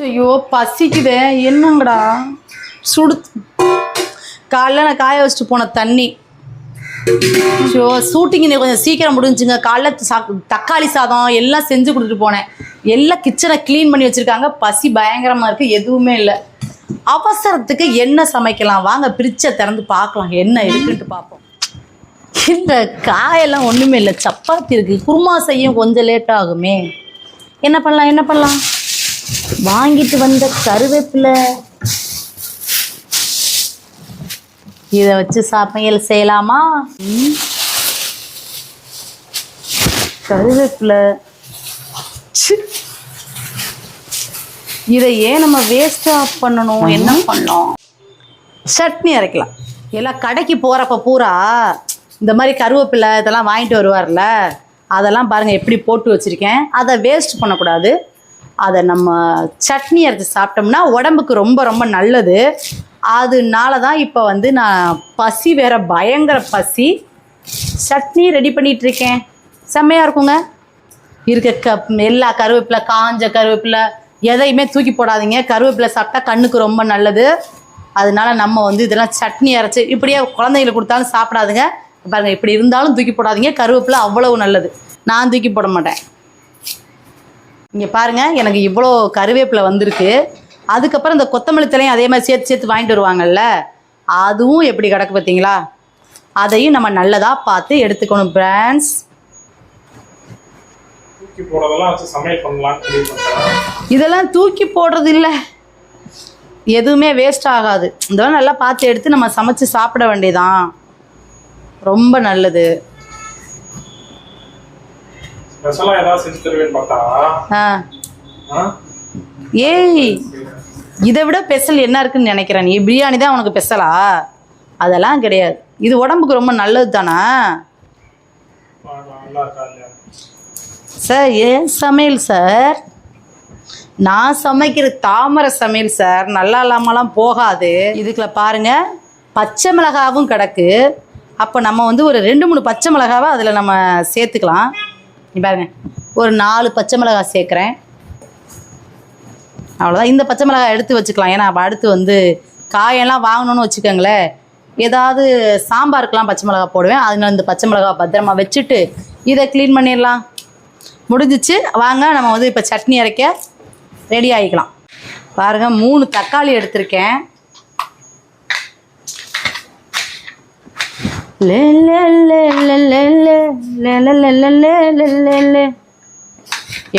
ஐயோ பசிக்குதே. என்னங்கடா? சுடு காலைல நான் காய வச்சுட்டு போன தண்ணி. ஐயோ ஷூட்டிங் இன்னைக்கு கொஞ்சம் சீக்கிரம் முடிஞ்சுங்க. காலைல சா- தக்காளி சாதம் எல்லாம் செஞ்சு கொடுத்துட்டு போனேன். எல்லாம் கிச்சனை க்ளீன் பண்ணி வச்சுருக்காங்க. பசி பயங்கரமாக இருக்குது எதுவுமே இல்லை. அவசரத்துக்கு என்ன சமைக்கலாம்? வாங்க பிரிச்சை திறந்து பார்க்கலாம். என்ன இருக்குன்ட்டு பார்ப்போம். இந்த காயெல்லாம் ஒன்றுமே இல்லை. சப்பாத்தி இருக்குது குருமா செய்யும் கொஞ்சம் லேட் ஆகுமே. என்ன பண்ணலாம்? என்ன பண்ணலாம்? வாங்கிட்டு வந்த கருவேப்பிலை. இதை வச்சு சமையல் செய்யலாமா. கருவேப்பிலை. இதை ஏன் நம்ம வேஸ்டாக பண்ணணும்? என்ன பண்ணலாம் சட்னி அரைக்கலாம். எல்லாம் கடைக்கு போகிறப்ப பூரா இந்த மாதிரி கருவேப்பிலை இதெல்லாம் வாங்கிட்டு வருவார்ல? அதெல்லாம் பாருங்கள் எப்படி போட்டு வச்சுருக்கேன். அதை வேஸ்ட் பண்ணக்கூடாது. அதை நம்ம சட்னி அரைச்சி சாப்பிட்டோம்னா உடம்புக்கு ரொம்ப ரொம்ப நல்லது. அதனால தான் இப்போ வந்து நான் பசி வேற பயங்கர பசி. சட்னி ரெடி பண்ணிட்டு இருக்கேன் செம்மையாக இருக்குங்க. இருக்க க எல்லா கருவேப்பிலை காஞ்ச கருவேப்பிலை எதையுமே தூக்கி போடாதீங்க. கருவேப்பிலை சாப்பிட்டா கண்ணுக்கு ரொம்ப நல்லது. அதனால நம்ம வந்து இதெல்லாம் சட்னி அரைச்சி இப்படியே குழந்தைங்களுக்கு கொடுத்தாலும் சாப்பிடாதுங்க. பாருங்கள் இப்படி இருந்தாலும் தூக்கி போடாதீங்க. கருவேப்பிலை அவ்வளவு நல்லது. நான் தூக்கி போட மாட்டேன். இங்கே பாருங்க எனக்கு இவ்வளோ கருவேப்பிலை வந்திருக்கு. அதுக்கப்புறம் இந்த கொத்தமல்லி தலையும் அதே மாதிரி சேர்த்து சேர்த்து வாங்கிட்டு வருவாங்கல்ல அதுவும் எப்படி கிடக்கு பார்த்தீங்களா? அதையும் நம்ம நல்லதாக பார்த்து எடுத்துக்கணும் பிராண்ட்ஸ் இதெல்லாம் தூக்கி போடுறது இல்லை. எதுவுமே வேஸ்ட் ஆகாது. இதெல்லாம் நல்லா பார்த்து எடுத்து நம்ம சமைச்சு சாப்பிட வேண்டியதான் ரொம்ப நல்லது. ஸ்பெஷலாக ஏதாவது செஞ்சு தருவேன்னு பார்த்தா? ஏய் இதை விட ஸ்பெஷல் என்ன இருக்குன்னு நினைக்கிறேன் நீ? பிரியாணி தான் உனக்கு ஸ்பெஷலா அதெல்லாம் கிடையாது. இது உடம்புக்கு ரொம்ப நல்லது தானே? சார் ஏன் சமையல் சார்? நான் சமைக்கிற தாமரை சமையல் சார் நல்லா இல்லாமலாம் போகாது. இதுக்குள்ள பாருங்க பச்சை மிளகாவும் கிடக்கு. அப்போ நம்ம வந்து ஒரு ரெண்டு மூணு பச்சை மிளகாவை அதில் நம்ம சேர்த்துக்கலாம். நீ பாருங்க. ஒரு நாலு பச்சை மிளகாய் சேர்க்குறேன். அவ்வளோதான் இந்த பச்சை மிளகாய் எடுத்து வச்சுக்கலாம். ஏன்னா அடுத்து வந்து காயெல்லாம் வாங்கணும்னு வச்சுக்கோங்களேன். ஏதாவது சாம்பாருக்கெலாம் பச்சை மிளகாய் போடுவேன். அதனால இந்த பச்சை மிளகாய் பத்திரமா வச்சுட்டு இதை க்ளீன் பண்ணிடலாம். முடிஞ்சிச்சு. வாங்க நம்ம வந்து இப்போ சட்னி அரைக்க ரெடி ஆகிக்கலாம் பாருங்கள் மூணு தக்காளி எடுத்திருக்கேன்.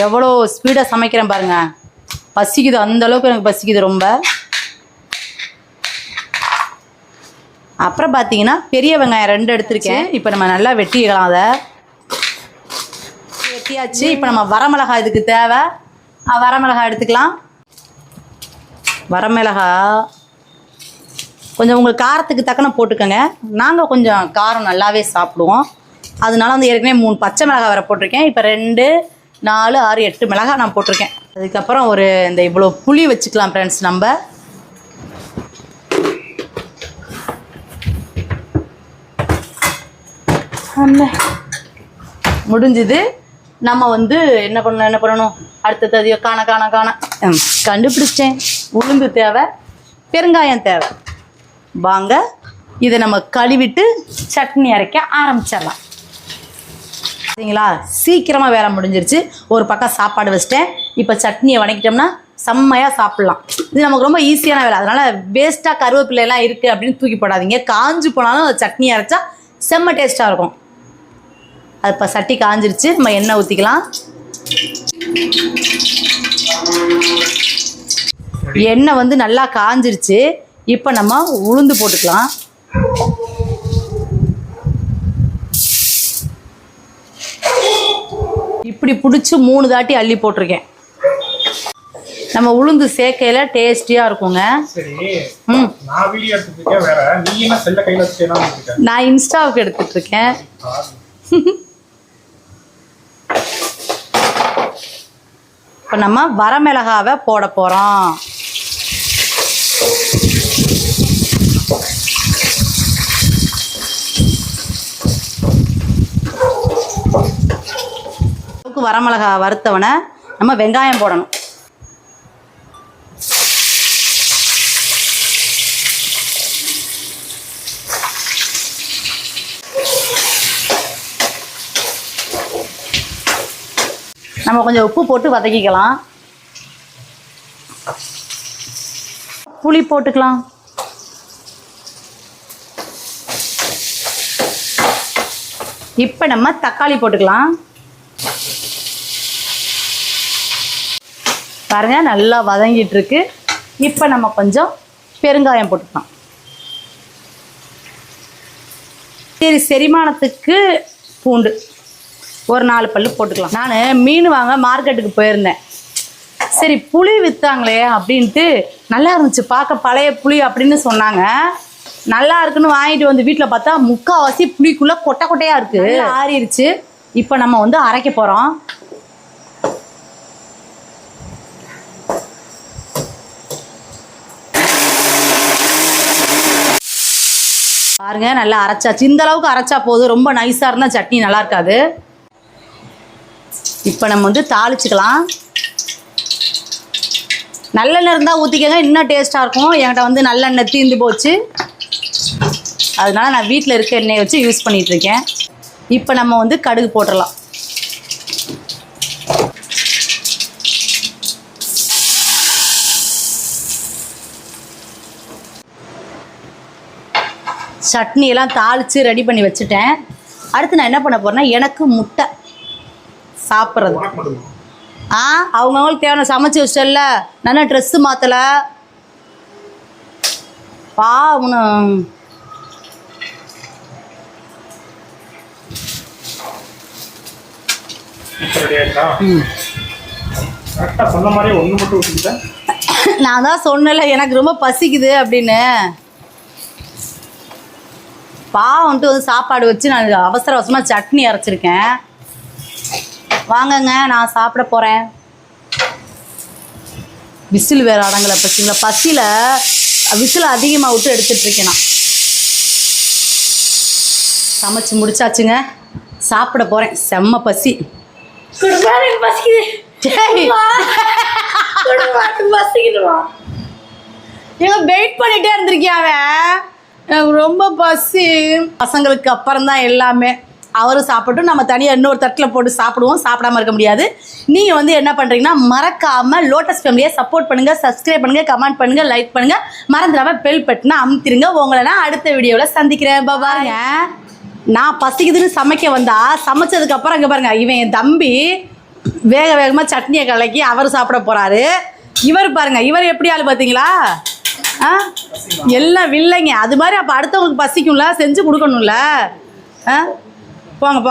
எவ்வளோ ஸ்பீடாக சமைக்கிறேன் பாருங்க பசிக்குது அந்த அளவுக்கு எனக்கு பசிக்குது ரொம்ப அப்புறம் பார்த்தீங்கன்னா பெரிய வெங்காயம் ரெண்டு எடுத்திருக்கேன் இப்போ நம்ம நல்லா வெட்டிக்கலாம் அதை வெட்டியாச்சு இப்போ நம்ம வரமிளகாய் இதுக்கு தேவை அஹ் வரமிளகாய் எடுத்துக்கலாம் வரமிளகாய் கொஞ்சம் உங்களுக்கு காரத்துக்கு தக்கன போட்டுக்கோங்க. நாங்கள் கொஞ்சம் காரம் நல்லாவே சாப்பிடுவோம். அதனால வந்து ஏற்கனவே மூணு பச்சை மிளகாய் வேறு போட்டிருக்கேன். இப்போ ரெண்டு நாலு ஆறு எட்டு மிளகாய் நான் போட்டிருக்கேன். அதுக்கப்புறம் ஒரு இந்த இவ்வளோ புளி வச்சுக்கலாம் ஃப்ரெண்ட்ஸ் நம்ம. முடிஞ்சுது. நம்ம வந்து என்ன பண்ணணும் என்ன பண்ணணும்? அடுத்த ததியோ காண காண காண. ம், கண்டுபிடிச்சிட்டேன். உளுந்து தேவை பெருங்காயம் தேவை. வாங்க. இதை நம்ம கழுவிட்டு சட்னி அரைக்க ஆரம்பிச்சிடலாம். சரிங்களா? சீக்கிரமாக வேலை முடிஞ்சிருச்சு. ஒரு பக்கம் சாப்பாடு வச்சிட்டேன். இப்போ சட்னியை வணக்கிட்டோம்னா செம்மையாக சாப்பிட்லாம். இது நமக்கு ரொம்ப ஈஸியான வேலை. அதனால் வேஸ்ட்டாக கருவேப்பிலையெல்லாம் இருக்குது அப்படின்னு தூக்கி போடாதீங்க. காஞ்சு போனாலும் அந்த சட்னி அரைச்சா செம்ம டேஸ்ட்டாக இருக்கும். அது இப்போ சட்டி காஞ்சிருச்சு. நம்ம எண்ணெய் ஊற்றிக்கலாம் எண்ணெய் வந்து நல்லா காஞ்சிருச்சு. இப்போ நம்ம உளுந்து போட்டுக்கலாம். இப்படி பிடிச்சி மூணு தாட்டி அள்ளி போட்டிருக்கேன். நம்ம உளுந்து சேர்க்கையில டேஸ்டியா இருக்குங்க. நான் இன்ஸ்டாவுக்கு எடுத்துட்டு இருக்கேன் இப்போ நம்ம வரமிளகாவை போட போகிறோம் அளவுக்கு வரமிளகா வறுத்தவனை நம்ம வெங்காயம் போடணும். நம்ம கொஞ்சம் உப்பு போட்டு வதக்கிக்கலாம். புளி போட்டுக்கலாம். இப்போ நம்ம தக்காளி போட்டுக்கலாம். பாருங்க நல்லா வதங்கிட்டு இருக்கு இப்போ நம்ம கொஞ்சம் பெருங்காயம் போட்டுக்கலாம். சரி செரிமானத்துக்கு பூண்டு. ஒரு நாலு பல்லு போட்டுக்கலாம். நான் மீன் வாங்க மார்க்கெட்டுக்கு போயிருந்தேன். சரி புளி விற்றாங்களே அப்படின்ட்டு நல்லா இருந்துச்சு. பார்க்க பழைய புளி அப்படின்னு சொன்னாங்க. நல்லா இருக்குன்னு வாங்கிட்டு வந்து வீட்டில் பார்த்தா முக்கால்வாசி புளிக்குள்ளே கொட்டை கொட்டையாக இருக்குது ஆறிடுச்சு இப்போ நம்ம வந்து அரைக்க போகிறோம் பாருங்க நல்லா அரைச்சாச்சு. இந்த அளவுக்கு அரைச்சா போதும். ரொம்ப நைஸாக இருந்தால் சட்னி நல்லா இருக்காது. இப்போ நம்ம வந்து தாளிச்சுக்கலாம். நல்லெண்ணெய் இருந்தால் ஊற்றிக்கங்க இன்னும் டேஸ்ட்டாக இருக்கும். என்கிட்ட வந்து நல்லெண்ணெய் தீர்ந்து போச்சு. அதனால நான் வீட்டில் இருக்க எண்ணெயை வச்சு யூஸ் பண்ணிகிட்ருக்கேன் இருக்கேன். இப்போ நம்ம வந்து கடுகு போட்டுடலாம். சட்னி எல்லாம் தாளித்து ரெடி பண்ணி வச்சுட்டேன். அடுத்து நான் என்ன பண்ண போறேன்னா எனக்கு முட்டை சாப்பிட்றது. ஆ அவங்கவுங்களுக்கு தேவையான சமைச்சு வச்சிட்டல நல்லா ட்ரெஸ்ஸு மாற்றலை பா ஊற்றிக்கிட்டேன் நான் தான் சொன்னல எனக்கு ரொம்ப பசிக்குது அப்படின்னு. பாவன்ட்டு வந்து சாப்பாடு வச்சு நான் அவசர அவசரமாக சட்னி அரைச்சிருக்கேன். வாங்கங்க நான் சாப்பிட போகிறேன் விசில் வேறு அடங்கலை பசிங்களா? பசியில் விசில் அதிகமாக விட்டு எடுத்துட்டு இருக்கேன் நான். சமைச்சு முடிச்சாச்சுங்க. சாப்பிட போகிறேன் செம்ம பசி. பசிக்குது. வெயிட் பண்ணிட்டே இருந்திருக்கியா அவன்? எனக்கு ரொம்ப பசி. பசங்களுக்கு அப்புறம் தான் எல்லாமே. அவரும் சாப்பிட்டும். நம்ம தனியாக இன்னொரு தட்டில் போட்டு சாப்பிடுவோம். சாப்பிடாம இருக்க முடியாது. நீங்கள் வந்து என்ன பண்ணுறீங்கன்னா மறக்காமல் லோட்டஸ் ஃபேமிலியை சப்போர்ட் பண்ணுங்கள் சப்ஸ்கிரைப் பண்ணுங்கள் கமெண்ட் பண்ணுங்கள் லைக் பண்ணுங்கள் மறந்துடாமல் பெல் பட்டினா அமுத்திருங்க. உங்களை நான் அடுத்த வீடியோவில் சந்திக்கிறேன். பாருங்க. நான் பசிக்குதுன்னு சமைக்க வந்தா சமைச்சதுக்கப்புறம் அங்கே பாருங்கள் பாருங்க இவன் என் தம்பி வேக வேகமாக சட்னியை கலக்கி அவர் சாப்பிட போகிறாரு இவர் பாருங்க இவர் எப்படி ஆள் பார்த்தீங்களா ஆ? எல்லாம் வில்லைங்க. அது மாதிரி அப்போ அடுத்தவங்களுக்கு பசிக்கும்ல? செஞ்சு கொடுக்கணும்ல? ஆ? போங்க போங்க.